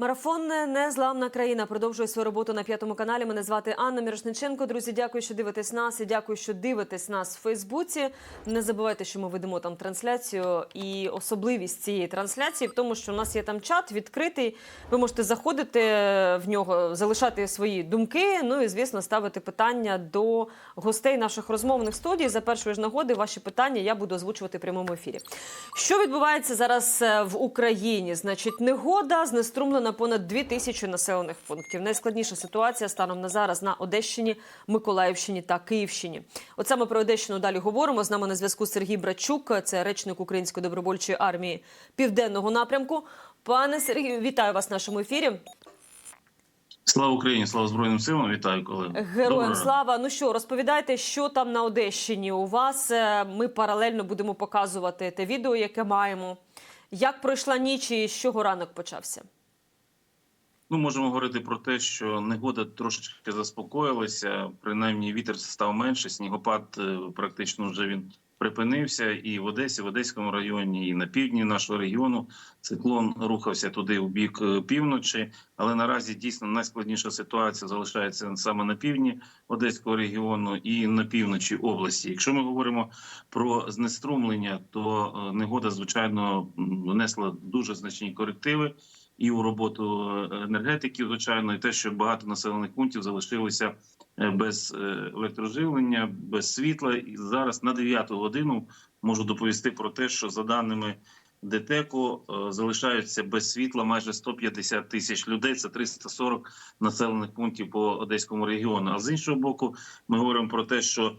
Марафон Незламна країна продовжує свою роботу на п'ятому каналі. Мене звати Анна Мірошниченко. Друзі, дякую, що дивитесь нас і дякую, що дивитесь нас в Фейсбуці. Не забувайте, що ми ведемо там трансляцію. І особливість цієї трансляції в тому, що у нас є там чат відкритий. Ви можете заходити в нього, залишати свої думки. Ну і звісно, ставити питання до гостей наших розмовних студій. За першої ж нагоди ваші питання я буду озвучувати в прямому ефірі. Що відбувається зараз е, в Україні? Значить, негода знеструмлена понад 2 тисячі населених пунктів. Найскладніша ситуація станом на зараз на Одещині, Миколаївщині та Київщині. От саме про Одещину далі говоримо. З нами на зв'язку Сергій Брачук, це речник Української добровольчої армії південного напрямку. Пане Сергію, вітаю вас в нашому ефірі. Слава Україні, слава Збройним силам. Вітаю колеги. Героям Доброго слава. Ну що, розповідайте, що там на Одещині у вас. Е, Ми паралельно будемо показувати те відео, яке маємо. Як пройшла ніч і з чого ранок почався? Ну, можемо говорити про те, що негода трошечки заспокоїлася. Принаймні, вітер став менше. Снігопад е, практично вже він припинився. І в Одесі, в Одеському районі, і на півдні нашого регіону циклон рухався туди у бік е, півночі. Але наразі дійсно найскладніша ситуація залишається саме на півдні Одеського регіону і на півночі області. Якщо ми говоримо про знеструмлення, то е, негода звичайно внесла дуже значні корективи. І у роботу е, енергетиків, звичайно, і те, що багато населених пунктів залишилися е, без е, електроживлення, без світла. І зараз на 9 годину можу доповісти про те, що за даними ДТЕКу залишаються без світла майже 150 тисяч людей. Це 340 населених пунктів по одеському регіону. А з іншого боку, ми говоримо про те, що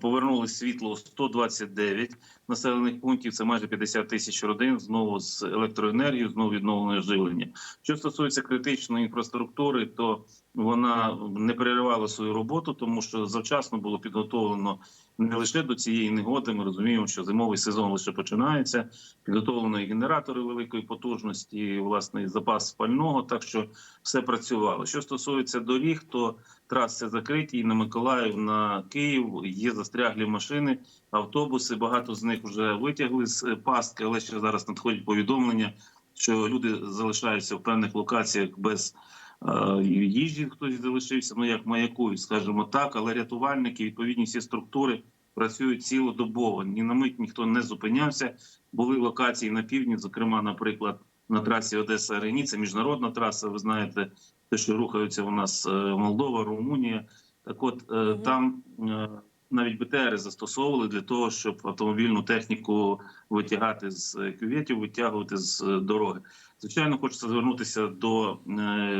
Повернули світло у 129 населених пунктів. Це майже 50 тисяч родин знову з електроенергією, знову відновлене живлення. Що стосується критичної інфраструктури, то вона не переривала свою роботу, тому що завчасно було підготовлено не лише до цієї негоди. Ми розуміємо, що зимовий сезон лише починається. Підготовлено і генератори великої потужності, і, власне, і запас пального. Так що все працювало. Що стосується доріг, то траси закриті і на Миколаїв, на Київ є застряглі машини, автобуси. Багато з них вже витягли з е, пастки, але ще зараз надходять повідомлення, що люди залишаються в певних локаціях без е, їжі. Хтось залишився, ну як маякують, скажімо так. Але рятувальники, відповідні всі структури працюють цілодобово. Ні на мить ніхто не зупинявся. Були локації на півдні, зокрема, наприклад, на трасі Одеса Рені. Це міжнародна траса. Ви знаєте, те, що рухаються у нас е, Молдова, Румунія. Так, от е, там навіть БТРи застосовували для того, щоб автомобільну техніку витягати з кюветів, витягувати з е, дороги. Звичайно, хочеться звернутися до е,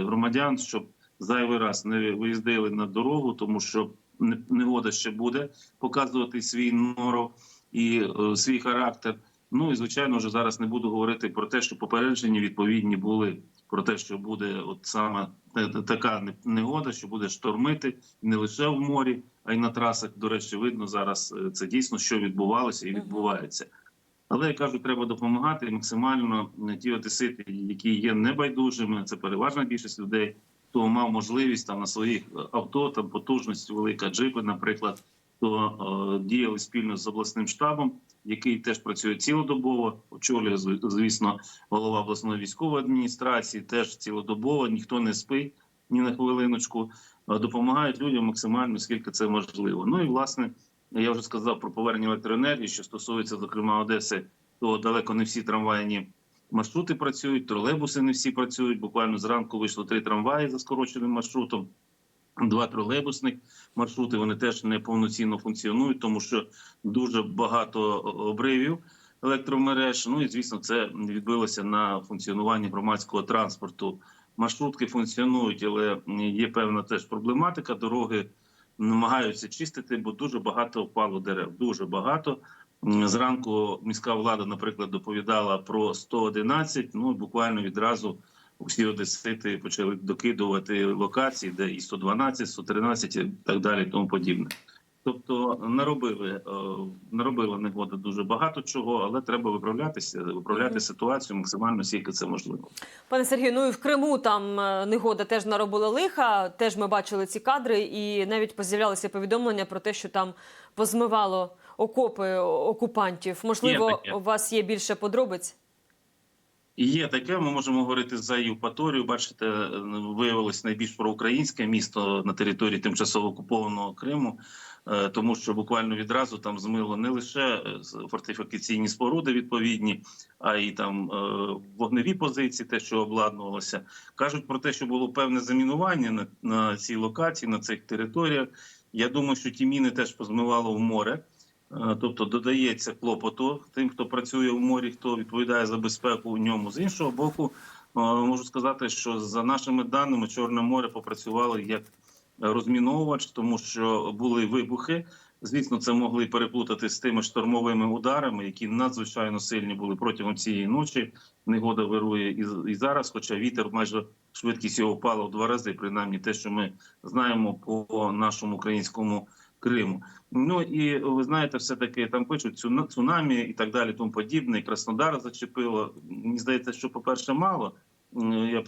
громадян, щоб зайвий раз не виїздили на дорогу, тому що не- негода ще буде показувати свій норов і е, свій характер. Ну і звичайно, вже зараз не буду говорити про те, що попередження відповідні були про те, що буде от саме та- та- така не- негода, що буде штормити не лише в морі, а й на трасах. До речі, видно зараз е, це дійсно, що відбувалося і відбувається. Але я кажу, треба допомагати і максимально ті одесити, які є небайдужими. Це переважна більшість людей, хто мав можливість там на своїх е, авто, там потужність велика джипи, наприклад, то е, діяли спільно з обласним штабом, який теж працює цілодобово. Очолює звісно, голова обласної військової адміністрації. Теж цілодобово ніхто не спить ні на хвилиночку. Допомагають людям максимально, скільки це можливо. Ну і власне я вже сказав про повернення електроенергії, що стосується зокрема Одеси, то далеко не всі трамвайні маршрути працюють, тролейбуси не всі працюють. Буквально зранку вийшло три трамваї за скороченим маршрутом. Два тролейбусних маршрути вони теж не повноцінно функціонують, тому що дуже багато обривів електромереж. Ну і звісно, це відбилося на функціонуванні громадського транспорту. Маршрутки функціонують, але є певна теж проблематика. Дороги намагаються чистити, бо дуже багато впало дерев. Дуже багато. Зранку міська влада, наприклад, доповідала про 111, Ну буквально відразу усі одесити почали докидувати локації, де і 112, 113 і так далі, і тому подібне. Тобто наробили е, наробила негода дуже багато чого, але треба виправлятися, виправляти ситуацію максимально скільки це можливо. Пане Сергію, ну і в Криму там е, негода теж наробила лиха. Теж ми бачили ці кадри, і навіть з'являлися повідомлення про те, що там позмивало окопи окупантів. Можливо, таке. у вас є більше подробиць? Є таке, ми можемо говорити за Євпаторію. Бачите, виявилось найбільш проукраїнське місто на території тимчасово окупованого Криму, е, тому що буквально відразу там змило не лише е, фортифікаційні споруди відповідні, а й там е, вогневі позиції, те, що обладнувалося. Кажуть про те, що було певне замінування на цій локації, на цих територіях. Я думаю, що ті міни теж позмивало в море. Е, Тобто додається клопоту тим, хто працює в морі, хто відповідає за безпеку в ньому. З іншого боку, е, можу сказати, що за нашими даними Чорне море попрацювало як розміновувач, тому що були вибухи. Звісно, це могли переплутати з тими штормовими ударами, які надзвичайно сильні були протягом цієї ночі. Негода вирує і зараз, хоча вітер майже швидкість його впала в два рази, принаймні те, що ми знаємо по нашому українському Криму. Ну і ви знаєте, все таки там пишуть цуна- цунамі і так далі, тому подібне. І Краснодар зачепило. Мені здається, що по перше, мало. Я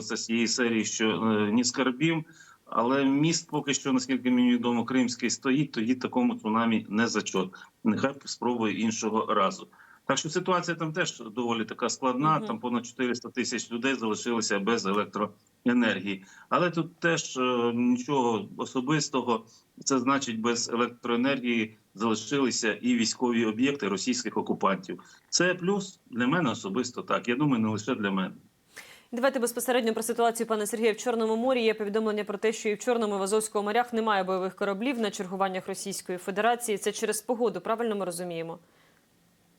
це з цієї серії, що е, ні скарбів. Але міст поки що, наскільки мені відомо, кримський стоїть, тоді такому цунамі не зачот. Нехай спробує іншого разу. Так що ситуація там теж доволі така складна. Мгм. Там понад 400 тисяч людей залишилися без електроенергії. Але тут теж е, нічого особистого. Це значить, без електроенергії залишилися і військові об'єкти російських окупантів. Це плюс для мене особисто так. Я думаю, не лише для мене. Давайте безпосередньо про ситуацію пане Сергія в Чорному морі. Є повідомлення про те, що і в Чорному і в Азовському морях немає бойових кораблів на чергуваннях Російської Федерації. Це через погоду. Правильно ми розуміємо?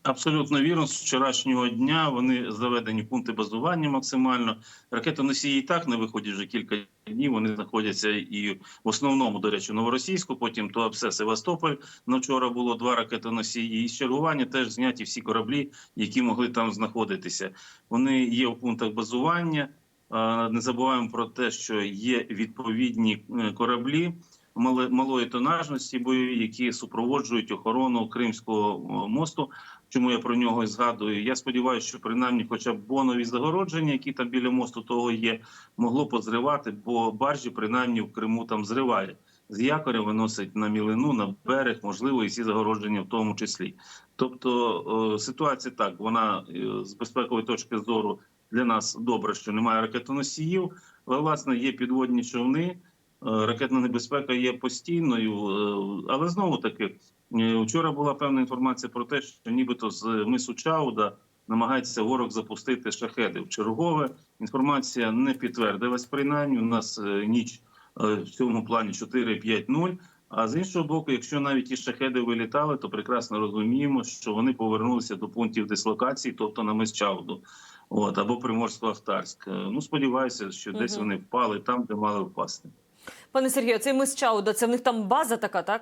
Абсолютно вірно. З вчорашнього дня вони заведені пункти базування максимально. Ракетоносії і так не виходять вже кілька днів. Вони знаходяться і в основному, до речі, новоросійську. Потім Туапсе, Севастополь. На вчора було два ракетоносії. І з чергування теж зняті всі кораблі, які могли там знаходитися. Вони є в пунктах базування. Не забуваємо про те, що є відповідні е, кораблі малої тонажності бойові, які супроводжують охорону Кримського мосту. Чому я про нього і згадую? Я сподіваюся, що принаймні, хоча б бонові загородження, які там біля мосту того є, могло позривати, бо баржі принаймні в Криму там зриває. З якоря виносить на мілину, на берег, можливо, і ці загородження в тому числі. Тобто ситуація так, вона е, з безпекової точки зору для нас добре, що немає ракетоносіїв, але власне є підводні човни. Е, Ракетна небезпека є постійною, е, але знову таки вчора була певна інформація про те, що нібито з мису Чауда намагається ворог запустити шахеди в чергове. Інформація не підтвердилась. Принаймні, у нас е, ніч е, в цьому плані 4-5-0. А з іншого боку, якщо навіть і шахеди вилітали, то прекрасно розуміємо, що вони повернулися до пунктів дислокації, тобто на мис Чауду. От або Приморсько-Ахтарськ. Е, Ну сподіваюся, що десь вони впали там, де мали впасти. Пане Сергію, цей мис Чауда, це в них там база така, так?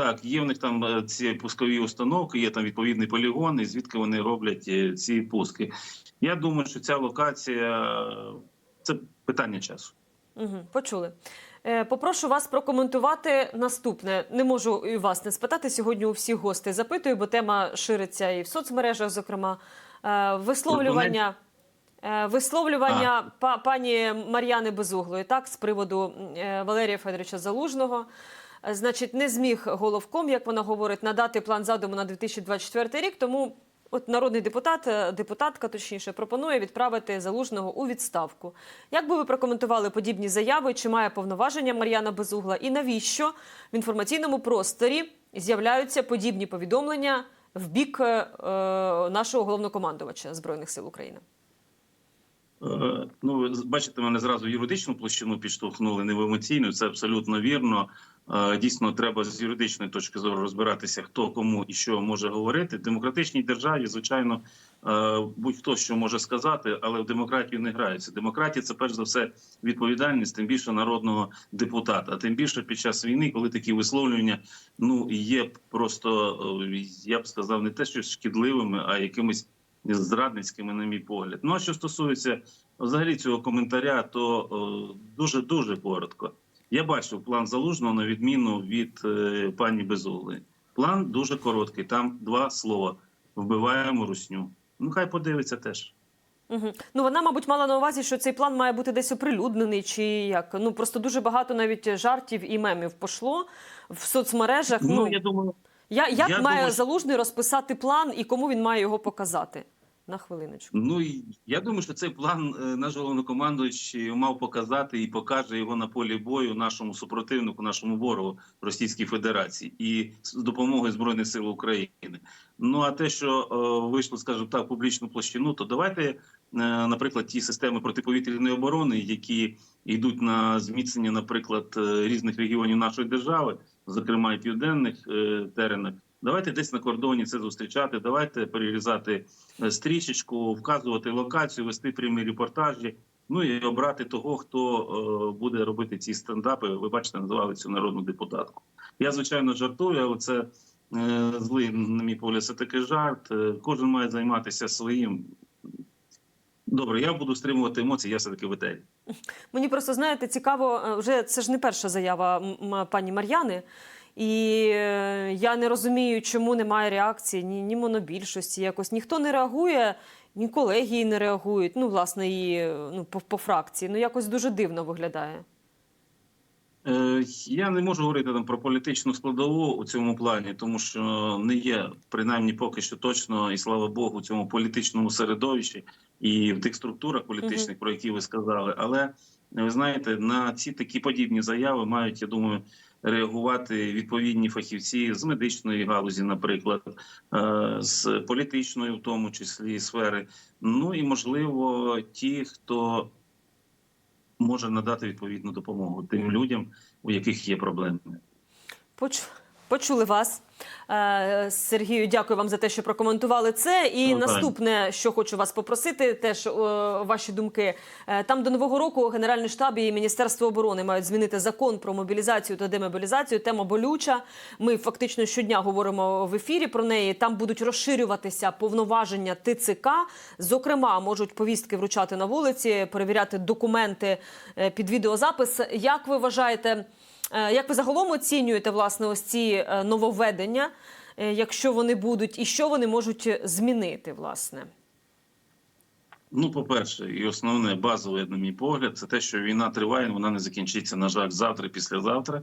Так, є в них там е, ці пускові установки, є там відповідний полігон, і звідки вони роблять е, ці пуски. Я думаю, що ця локація це питання часу. Угу, почули. Е, Попрошу вас прокоментувати наступне. Не можу і вас не спитати сьогодні. У всіх гостей запитую, бо тема шириться і в соцмережах, зокрема, висловлювання. Висловлювання па- пані Мар'яни Безуглої, так, з приводу Валерія Федоровича Залужного. Е, Значить, не зміг головком, як вона говорить, надати план задуму на 2024 рік. Тому от народний депутат, е, депутатка точніше, пропонує відправити залужного у відставку. Як би ви прокоментували подібні заяви? Чи має повноваження Мар'яна Безугла? І навіщо в інформаційному просторі з'являються подібні повідомлення в бік е, е, нашого головнокомандувача збройних сил України? Е, Ну, бачите, мене зразу юридичну площину підштовхнули, не в емоційну. Це абсолютно вірно. Е, Дійсно, треба з юридичної точки зору розбиратися, хто кому і що може говорити. В демократичній державі, звичайно, е, будь-хто що може сказати, але в демократію не грається. Демократія це перш за все відповідальність, тим більше народного депутата. Тим більше під час війни, коли такі висловлювання ну є просто я б сказав, не те, що шкідливими, а якимись зрадницькими, на мій погляд. Ну а що стосується взагалі цього коментаря, то дуже дуже коротко. Я бачив план залужного на відміну від е, пані Безугли. План дуже короткий. Там два слова: вбиваємо русню. Ну хай подивиться теж. Угу. Ну вона, мабуть, мала на увазі, що цей план має бути десь оприлюднений, чи як. Ну просто дуже багато навіть жартів і мемів пошло в соцмережах. Ну, Ну я думаю, я, як я має думаю, залужний розписати план і кому він має його показати? На хвилиночку. Ну я думаю, що цей план е, наш головнокомандуючий мав показати і покаже його на полі бою нашому супротивнику, нашому ворогу Російській Федерації і з допомогою збройних сил України. Ну а те, що е, вийшло, скажімо так, в публічну площину, то давайте, е, наприклад, ті системи протиповітряної оборони, які йдуть на зміцнення, наприклад, е, різних регіонів нашої держави, зокрема і південних е, теренах. Давайте десь на кордоні це зустрічати. Давайте перерізати е, стрічечку, вказувати локацію, вести прямі репортажі. Ну і обрати того, хто е, буде робити ці стендапи. Ви бачите, називали цю народну депутатку. Я звичайно жартую, але це злий, на мій погляд, це такий жарт. Кожен має займатися своїм. Добре, я буду стримувати емоції, я все таки в етері. Мені просто знаєте, цікаво, е, вже це ж не перша заява пані Мар'яни. І е, я не розумію, чому немає реакції ні, ні монобільшості. Якось ніхто не реагує, ні колегії не реагують. Ну, власне, і е, ну, по, по фракції. Ну, якось дуже дивно виглядає. Е, Я не можу говорити там про політичну складову у цьому плані, тому що не є принаймні поки що точно, і слава Богу, у цьому політичному середовищі і в тих структурах політичних, про які ви сказали. Але ви знаєте, на ці такі подібні заяви мають, я думаю, реагувати відповідні фахівці з медичної галузі, наприклад, е, з політичної, в тому числі сфери. Ну і можливо, ті, хто може надати відповідну допомогу тим людям, у яких є проблеми. Поч... Почули вас. Е, Сергію, дякую вам за те, що прокоментували це. І Ну, наступне, що хочу вас попросити, теж е, ваші думки. Е, Там до нового року Генеральний штаб і Міністерство оборони мають змінити закон про мобілізацію та демобілізацію. Тема болюча. Ми фактично щодня говоримо в ефірі про неї. Там будуть розширюватися повноваження ТЦК. Зокрема, можуть повістки вручати на вулиці, перевіряти документи під відеозапис. Як ви вважаєте? Е, Як ви загалом оцінюєте власне ось ці е, нововведення, е, якщо вони будуть, і що вони можуть змінити, власне? Ну, по-перше, і основне базове, на мій погляд, це те, що війна триває, вона не закінчиться, на жаль, завтра, післязавтра.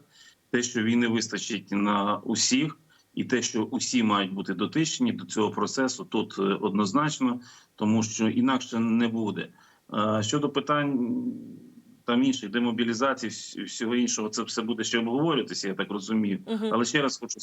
Те, що війни вистачить на усіх, і те, що усі мають бути дотичні до цього процесу, тут однозначно, тому що інакше не буде. Щодо питань там інших демобілізації, вс- всього іншого, це все буде ще обговорюватися, я так розумію. Мгм. Але ще раз хочу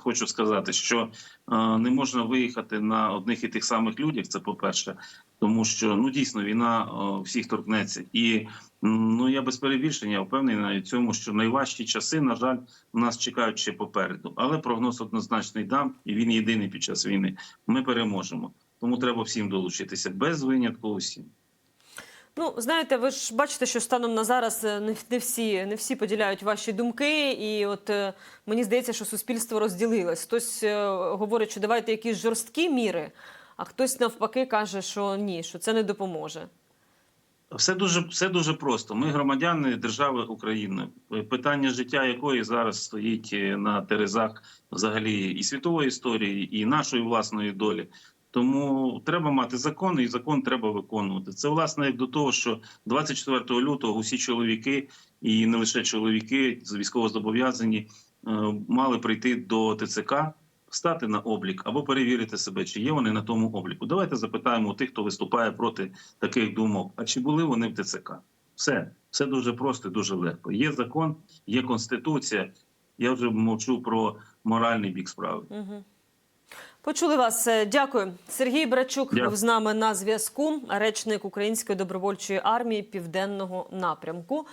хочу сказати, що е, не можна виїхати на одних і тих самих людях. Це по перше, тому що ну дійсно війна е, всіх торкнеться, і ну я без перебільшення впевнений навіть цьому, що найважчі часи, на жаль, нас чекають ще попереду. Але прогноз однозначний дам, і він єдиний під час війни. Ми переможемо. Тому треба всім долучитися без винятку усім. Ну, знаєте, ви ж бачите, що станом на зараз е, не, всі не всі поділяють ваші думки, і от е, мені здається, що суспільство розділилось. Хтось е, говорить, що давайте якісь жорсткі міри, а хтось навпаки каже, що ні, що це не допоможе. Все дуже все дуже просто. Ми громадяни держави України. Питання життя якої зараз стоїть на терезах взагалі і світової історії, і нашої власної долі. Тому треба мати закон, і закон треба виконувати. Це власне як до того, що 24 лютого усі чоловіки, і не лише чоловіки з військовозобов'язані, е, мали прийти до ТЦК, стати на облік або перевірити себе, чи є вони на тому обліку. Давайте запитаємо у тих, хто виступає проти таких думок. А чи були вони в ТЦК? Все, все дуже просто, дуже легко. Є закон, є конституція. Я вже мовчу про моральний бік справи. Почули вас. Е, Дякую. Сергій Брачук Дякую. був з нами на зв'язку, речник Української добровольчої армії Південного напрямку.